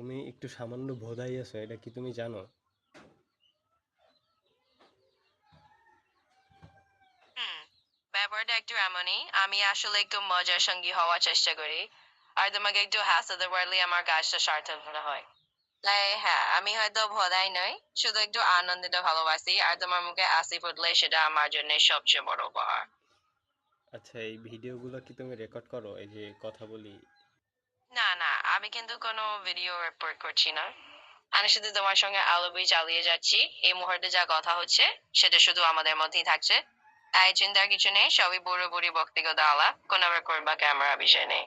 তুমি একটু সামান্য ভোদাই আছো এটা কি তুমি জানো? ব্যাপারটা একটু এমনই। আমি আসলে একটু মজার সঙ্গী হওয়ার চেষ্টা করি। আর তোমাকে একটু হাসাতে পারলে আমার কাজটা সার্থক মনে হয়। তাই হ্যাঁ আমি হয়তো ভোদাই নই শুধু একটু আনন্দিত ভালোবাসি। আর তোমার মুখে আসি ফুটলে সেটা আমার জন্য সবচেয়ে বড় উপহার। আচ্ছা এই ভিডিওগুলো কি তুমি রেকর্ড করো? এই যে কথা বলি। না না আমি কিন্তু কোনো ভিডিও রেকর্ড করছি না। আমি শুধু তোমার সঙ্গে আলোবি চালিয়ে যাচ্ছি। এই মুহূর্তে যা কথা হচ্ছে সেটা শুধু আমাদের মধ্যেই থাকছে। এই চিন্তার কিছু নেই সবই বুড়ো বুড়ি ব্যক্তিগত আলাপ কোনো রেকর্ড বা ক্যামেরা বিষয় নেই।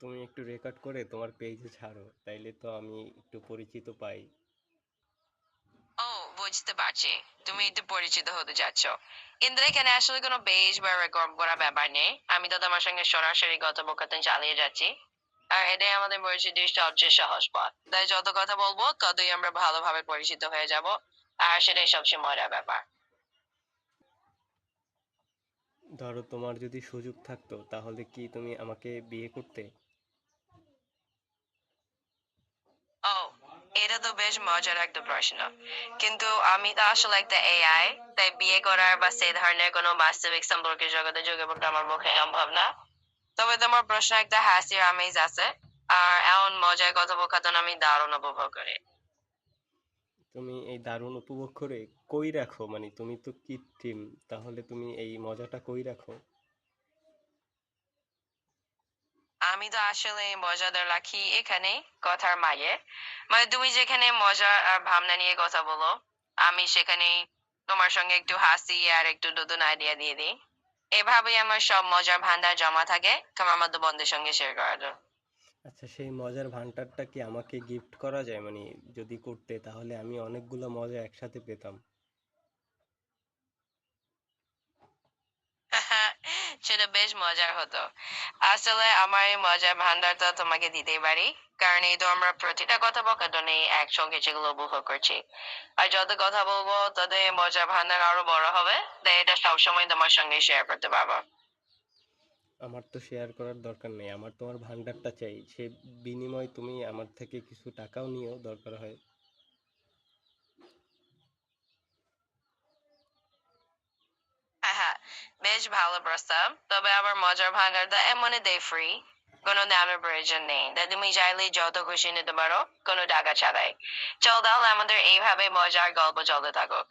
তুমি একটু রেকর্ড করে তোমার পেজে ছাড়ো তাইলে তো আমি একটু পরিচিত পাই। ও বুঝতে পারছি। তুমি একটু পরিচিত হতে যাচ্ছ। কিন্তু এখানে আসলে কোনো বেজ বা রেকর্ড করা ব্যাপার নেই। আমি তো তোমার সঙ্গে সরাসরি কথোপকথন চালিয়ে যাচ্ছি। আর এটাই আমাদের পরিচিতির সবচেয়ে সহজ পথ। তাই যত কথা বলব ততই আমরা ভালোভাবে পরিচিত হয়ে যাব আর সেটাই সবচেয়ে মজার ব্যাপার। ধরো তোমার যদি সুযোগ থাকতো তাহলে কি তুমি আমাকে বিয়ে করতে? ও এটা তো বেশ মজার একটা প্রশ্ন। কিন্তু আমি তো আসলে একটা এআই তাই বিয়ে করার বা সেই ধরনের কোনো বাস্তবিক সম্পর্কে জগতে যোগে পড়তে আমার পক্ষে সম্ভব না। তবে তোমার প্রশ্ন একটা হাসির আমেজ আছে। আর এমন মজার কথোপকথন আমি দারুণ উপভোগ করি। তুমি এই দারুণ উপভোগ করে কই রাখো? মানে তুমি তো কৃত্রিম তাহলে তুমি এই মজাটা কই রাখো? আমি তো আসলে মজাদার রাখি এখানে কথার মায়ে। মানে তুমি যেখানে মজা আর ভাবনা নিয়ে কথা বলো আমি সেখানে তোমার সঙ্গে একটু হাসি আর একটু নতুন আইডিয়া দিয়ে দিই। এভাবেই আমার সব মজার ভান্ডার জমা থাকে। মতো বন্ধুর সঙ্গে শেয়ার করার জন্য। আচ্ছা সেই মজার ভান্ডারটা কি আমাকে গিফট করা যায়? মানে যদি করতে, তাহলে আমি অনেকগুলো মজা একসাথে পেতাম। সেটা বেশ মজার হতো। আসলে আমার এই মজার ভান্ডারটা তোমাকে দিতেই পারি, কারণ এই তো আমরা প্রতিটা কথোপকথনে একসঙ্গে সেগুলো উপভোগ করছি। আর যত কথা বলব, তত এই মজার ভান্ডার আরও বড় হবে, তাই এটা সবসময় তোমার সঙ্গে শেয়ার করতে পারব। আমার তো শেয়ার করার দরকার নেই, আমার তোমার ভান্ডারটা চাই। সে বিনিময়ে তুমি আমার থেকে কিছু টাকাও নিও দরকার হয় হ্যাঁ বেশ ভালো প্রস্তাব তবে আবার মজার ভাঙারটা এমনই দে ফ্রি কোনো দামের প্রয়োজন নেই তাই তুমি চাইলে যত খুশি নিতে পারো কোনো টাকা ছাড়াই চল তাহলে আমাদের এইভাবে মজার গল্প চলতে থাকুক